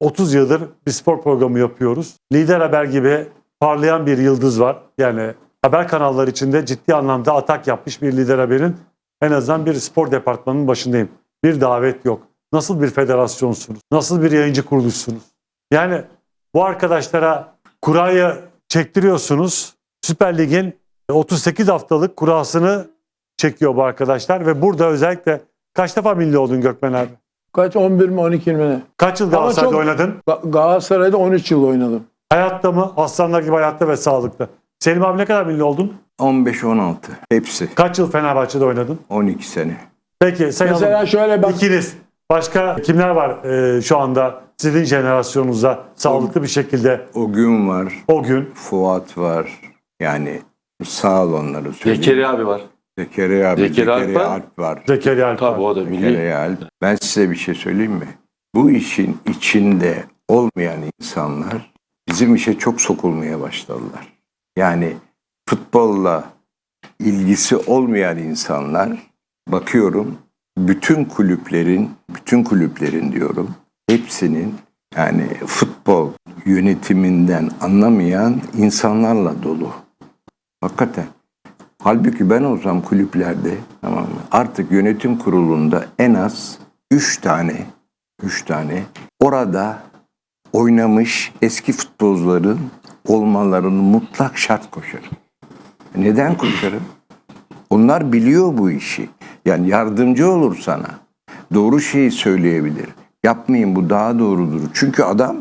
30 yıldır bir spor programı yapıyoruz. Lider Haber gibi parlayan bir yıldız var. Yani haber kanalları içinde ciddi anlamda atak yapmış bir Lider Haber'in en azından bir spor departmanının başındayım. Bir davet yok. Nasıl bir federasyonsunuz? Nasıl bir yayıncı kuruluşsunuz? Yani bu arkadaşlara kurayı çektiriyorsunuz. Süper Lig'in 38 haftalık kurasını çekiyor bu arkadaşlar ve burada özellikle kaç defa milli oldun Gökmen abi? Kaç 11 mi 12 mi ne? Kaç yıl Galatasaray'da çok- oynadın? Ga- Galatasaray'da 13 yıl oynadım. Hayatta mı? Aslanlar gibi hayatta ve sağlıkta. Selim abi ne kadar milli oldun? 15-16 hepsi Kaç yıl Fenerbahçe'de oynadın? 12 sene. Peki sayalım. Mesela şöyle bak İkiniz. Başka kimler var e, şu anda sizin jenerasyonunuzda sağlıklı bir şekilde O gün var, o gün? Fuat var. Yani sağ ol onları söyleyeyim. Zekeri abi var. Zekeriya abi, Zekeriya Alp Zekeriya var. Alp var. Zekeriya Alp Tabii var. o da milli. Zekeriya Alp. Ben size bir şey söyleyeyim mi? Bu işin içinde olmayan insanlar bizim işe çok sokulmaya başladılar. Yani futbolla ilgisi olmayan insanlar bakıyorum bütün kulüplerin, bütün kulüplerin diyorum hepsinin yani futbol yönetiminden anlamayan insanlarla dolu. Hakikaten. Halbuki ben olsam kulüplerde tamam mı? Artık yönetim kurulunda en az 3 tane 3 tane orada oynamış eski futbolcuların olmalarını mutlak şart koşarım. Neden koşarım? Onlar biliyor bu işi. Yani yardımcı olur sana. Doğru şeyi söyleyebilir. Yapmayın bu daha doğrudur. Çünkü adam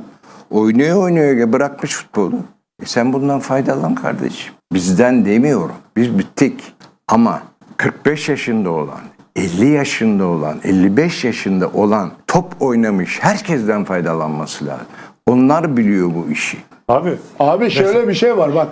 oynuyor oynuyor bırakmış futbolu. E sen bundan faydalan kardeşim. Bizden demiyorum. Biz bittik. Ama 45 yaşında olan, 50 yaşında olan, 55 yaşında olan top oynamış herkesten faydalanması lazım. Onlar biliyor bu işi. Abi Abi şöyle bir şey var bak.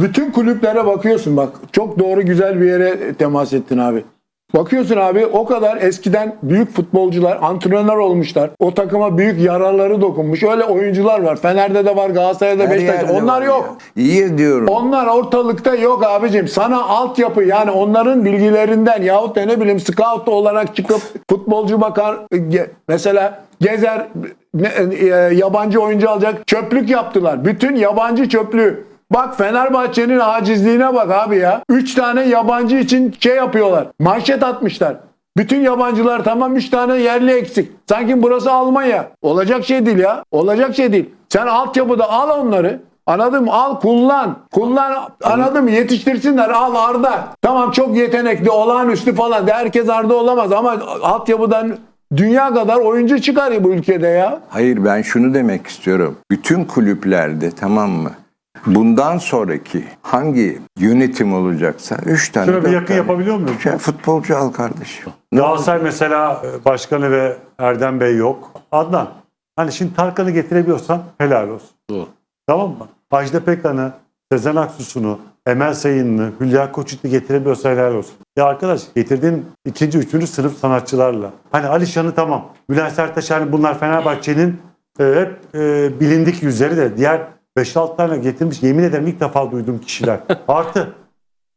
Bütün kulüplere bakıyorsun bak. Çok doğru güzel bir yere temas ettin abi. Bakıyorsun abi o kadar eskiden büyük futbolcular antrenör olmuşlar. O takıma büyük yararları dokunmuş. Öyle oyuncular var. Fener'de de var, Galatasaray'da, Her Beşiktaş'ta. yerde Onlar var yok. ya. İyi diyorum. Onlar ortalıkta yok abicim. Sana altyapı yani onların bilgilerinden yahut da ne bileyim scout olarak çıkıp futbolcu bakar ge- mesela gezer ne- e, yabancı oyuncu alacak çöplük yaptılar. Bütün yabancı çöplüğü. Bak Fenerbahçe'nin acizliğine bak abi ya. Üç tane yabancı için şey yapıyorlar. Manşet atmışlar. Bütün yabancılar tamam 3 tane yerli eksik. Sanki burası Almanya. Olacak şey değil ya. Olacak şey değil. Sen altyapıda al onları. Anladın mı? Al kullan. Kullan anladın mı? Yetiştirsinler. Al Arda. Tamam çok yetenekli, olağanüstü falan. De herkes Arda olamaz ama altyapıdan dünya kadar oyuncu çıkar bu ülkede ya. Hayır ben şunu demek istiyorum. Bütün kulüplerde tamam mı? Bundan sonraki hangi yönetim olacaksa 3 tane şöyle bir yakın tane yapabiliyor muyum? şey, futbolcu al kardeşim. Galatasaray mesela e, başkanı ve Erdem Bey yok. Adnan hani şimdi Tarkan'ı getirebiliyorsan helal olsun. Doğru. Tamam mı? Ajda Pekkan'ı, Sezen Aksu'sunu, Emel Sayın'ı, Hülya Koçit'i getirebiliyorsa helal olsun. Ya arkadaş getirdiğin ikinci, üçüncü sınıf sanatçılarla. Hani Alişan'ı tamam. Bülent Serttaş hani bunlar Fenerbahçe'nin e, hep e, bilindik yüzleri de diğer 5-6 tane getirmiş. Yemin ederim ilk defa duyduğum kişiler. Artı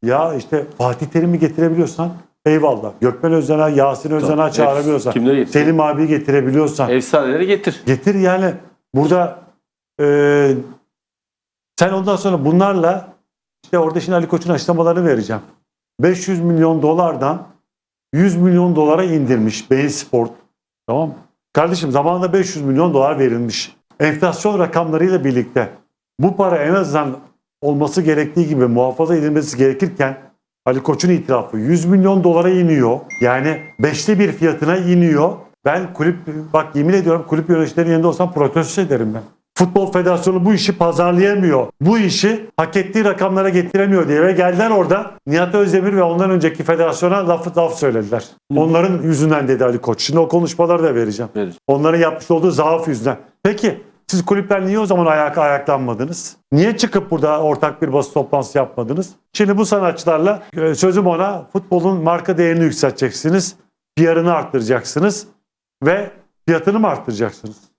ya işte Fatih Terim'i getirebiliyorsan eyvallah. Gökmen Özen'a, Yasin Özen'a çağırabiliyorsan. kimleri getir? Selim abiyi getirebiliyorsan. Efsaneleri getir. Getir yani burada e, sen ondan sonra bunlarla işte orada şimdi Ali Koç'un açıklamalarını vereceğim. 500 milyon dolardan 100 milyon dolara indirmiş Bein Sport. Tamam mı? Kardeşim zamanında 500 milyon dolar verilmiş. Enflasyon rakamlarıyla birlikte bu para en azından olması gerektiği gibi muhafaza edilmesi gerekirken Ali Koç'un itirafı 100 milyon dolara iniyor. Yani beşte bir fiyatına iniyor. Ben kulüp bak yemin ediyorum kulüp yöneticilerinin yanında olsam protesto ederim ben. Futbol Federasyonu bu işi pazarlayamıyor. Bu işi hak ettiği rakamlara getiremiyor diye ve geldiler orada Nihat Özdemir ve ondan önceki federasyona laf laf söylediler. Onların yüzünden dedi Ali Koç. Şimdi o konuşmaları da vereceğim. Vereceğim. Onların yapmış olduğu zaaf yüzünden. Peki siz kulüpler niye o zaman ayak ayaklanmadınız? Niye çıkıp burada ortak bir basın toplantısı yapmadınız? Şimdi bu sanatçılarla e, sözüm ona futbolun marka değerini yükselteceksiniz. PR'ını arttıracaksınız ve fiyatını mı arttıracaksınız?